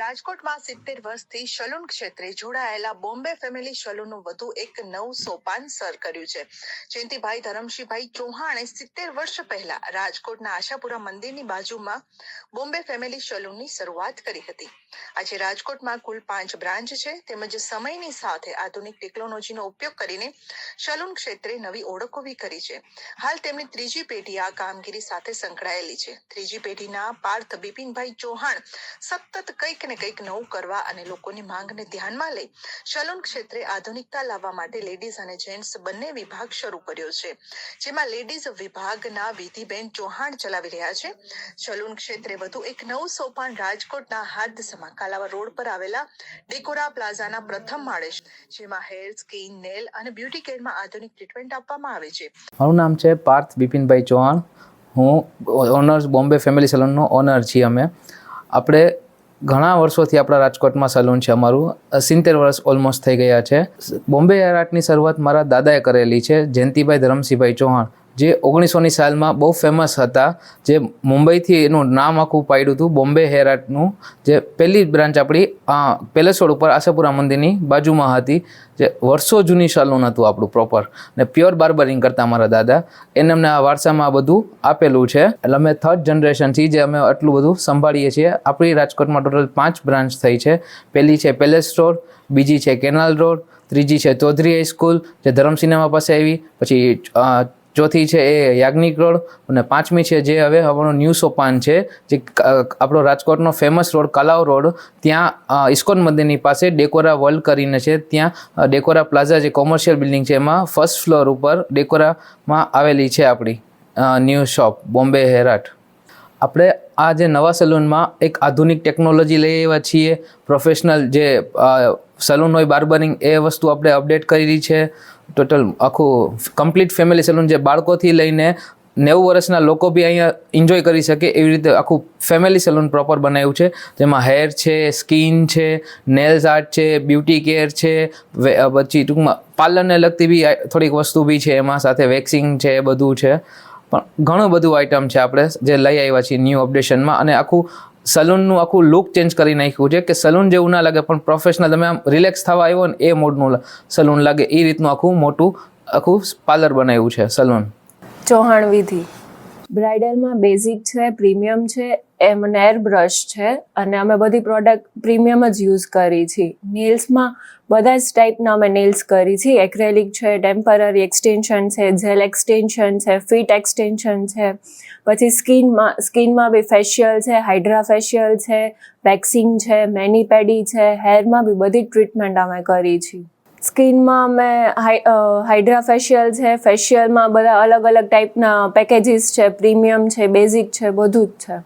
રાજકોટમાં સિત્તેર વર્ષથી સલૂન ક્ષેત્રે જોડાયેલા બોમ્બે ફેમિલી સલૂનનું વધુ એક નવું સોપાન સર કર્યું છે. જયંતિભાઈ ધરમશીભાઈ ચૌહાણે સિત્તેર વર્ષ પહેલા રાજકોટના આશાપુરા મંદિરની બાજુમાં બોમ્બે ફેમિલી સલૂનની શરૂઆત કરી હતી. આજે રાજકોટમાં કુલ પાંચ બ્રાન્ચ છે. તેમજ સમયની સાથે આધુનિક ટેકનોલોજીનો ઉપયોગ કરીને સલૂન ક્ષેત્રે નવી ઓળખ ઊભી કરી છે. હાલ તેમની ત્રીજી પેઢી આ કામગીરી સાથે સંકળાયેલી છે. ત્રીજી પેઢીના પાર્થ બિપિનભાઈ ચૌહાણ સતત કંઈક ને કંઈક નવું કરવા અને લોકોની માંગને ધ્યાનમાં લઈ સલૂન ક્ષેત્રે આધુનિકતા લાવવા માટે લેડીઝ અને જેન્ટ્સ બંને વિભાગ શરૂ કર્યો છે. જેમાં લેડીઝ વિભાગના વિધિબેન ચૌહાણ ચલાવી રહ્યા છે. સલૂન ક્ષેત્રે વધુ એક નવું સોપાન રાજકોટના હાથસમા કાલાવા રોડ પર આવેલા ડેકોરા પ્લાઝાના પ્રથમ માળે જેમાં હેર, સ્કિન, નેલ અને બ્યુટી કેરમાં આધુનિક ટ્રીટમેન્ટ આપવામાં આવે છે. મારું નામ છે પાર્થ બિપિનભાઈ ચૌહાણ. હું ઓનર્સ બોમ્બે ફેમિલી સલૂનનો ઓનર છીએ અમે. આપણે ઘણા વર્ષોથી આપણા રાજકોટમાં સલૂન છે અમારું. સિત્તેર વર્ષ ઓલમોસ્ટ થઈ ગયા છે. બોમ્બે હેર આર્ટની શરૂઆત મારા દાદાએ કરેલી છે, જયંતિભાઈ ધરમસિંહભાઈ ચૌહાણ. જે ઓગણીસોની સાલમાં બહુ ફેમસ હતા, જે મુંબઈથી એનું નામ આખું પાડ્યું હતું, બોમ્બે હેરાટનું જે પહેલી બ્રાન્ચ આપણી પેલેસ રોડ ઉપર આશાપુરા મંદિરની બાજુમાં હતી, જે વર્ષો જૂની સલૂન હતું આપણું પ્રોપર ને પ્યોર બાર્બરિંગ કરતા મારા દાદા. એને અમને આ વારસામાં આ બધું આપેલું છે. એટલે અમે થર્ડ જનરેશન છીએ જે અમે આટલું બધું સંભાળીએ છીએ, આપણી રાજકોટમાં ટોટલ પાંચ બ્રાન્ચ થઈ છે. પહેલી છે પેલેસ રોડ, બીજી છે કેનાલ રોડ, ત્રીજી છે ચૌધરી હાઈસ્કૂલ જે ધરમ સિનેમા પાસે આવી, પછી ચોથી છે એ યાજ્ઞિક રોડ અને પાંચમી છે જે હવે આપણો ન્યૂ સોપાન છે, જે આપણો રાજકોટનો ફેમસ રોડ કલાવ રોડ, ત્યાં ઇસ્કોન મંદિરની પાસે ડેકોરા વર્લ્ડ કરીને છે, ત્યાં ડેકોરા પ્લાઝા જે કોમર્શિયલ બિલ્ડિંગ છે એમાં ફર્સ્ટ ફ્લોર ઉપર ડેકોરામાં આવેલી છે આપણી ન્યૂ શોપ બોમ્બે હેરાટ. આપણે આ જે નવા સલૂનમાં એક આધુનિક ટેકનોલોજી લઈ આવ્યા છીએ પ્રોફેશનલ જે સલૂન હોય, બાર્બરિંગ એ વસ્તુ આપણે અપડેટ કરી છે. ટોટલ આખું કમ્પ્લીટ ફેમિલી સલૂન જે બાળકોથી લઈને નેવું વર્ષના લોકો બી અહીંયા એન્જોય કરી શકે એવી રીતે આખું ફેમિલી સલૂન પ્રોપર બનાવ્યું છે. જેમાં હેર છે સ્કિન છે નેલ્સ આર્ટ છે બ્યુટી કેર છે પછી ટૂંકમાં પાર્લરને લગતી બી થોડીક વસ્તુ બી છે. એમાં સાથે વેક્સિંગ છે એ બધું છે. પણ ઘણું બધું આઇટમ છે આપણે જે લઈ આવ્યા છીએ ન્યૂ અપડેશનમાં અને આખું સલૂનનું આખું લુક ચેન્જ કરી નાખ્યું છે કે સલૂન જેવું ના લાગે, પણ પ્રોફેશનલ તમે આમ રિલેક્સ થવા આવ્યો ને એ મોડનું સલૂન લાગે. એ રીતનું આખું મોટું, આખું પાર્લર બનાવ્યું છે સલૂન. ચૌહાણ વિધિ. બ્રાઇડલમાં બેઝિક છે પ્રીમિયમ છે, એમ નેર બ્રશ છે અને અમે બધી પ્રોડક્ટ પ્રીમિયમ જ યુઝ કરી છે. નેલ્સમાં બધા જ ટાઈપના અમે નેલ્સ કરી છે. એક્રેલિક છે ટેમ્પરરી એક્સટેન્શન છે જેલ એક્સટેન્શન છે ફિટ એક્સટેન્શન છે. પછી સ્કિનમાં સ્કિનમાં બી ફેશિયલ છે હાઇડ્રા ફેશિયલ છે વેક્સિંગ છે મેનીપેડી છે હેરમાં બી બધી ટ્રીટમેન્ટ અમે કરી છે. સ્કિનમાં હાઈ હાઇડ્રા ફેશિયલ છે. ફેશિયલમાં બધા અલગ અલગ ટાઈપના પેકેજીસ છે. પ્રીમિયમ છે બેઝિક છે, બધું જ છે.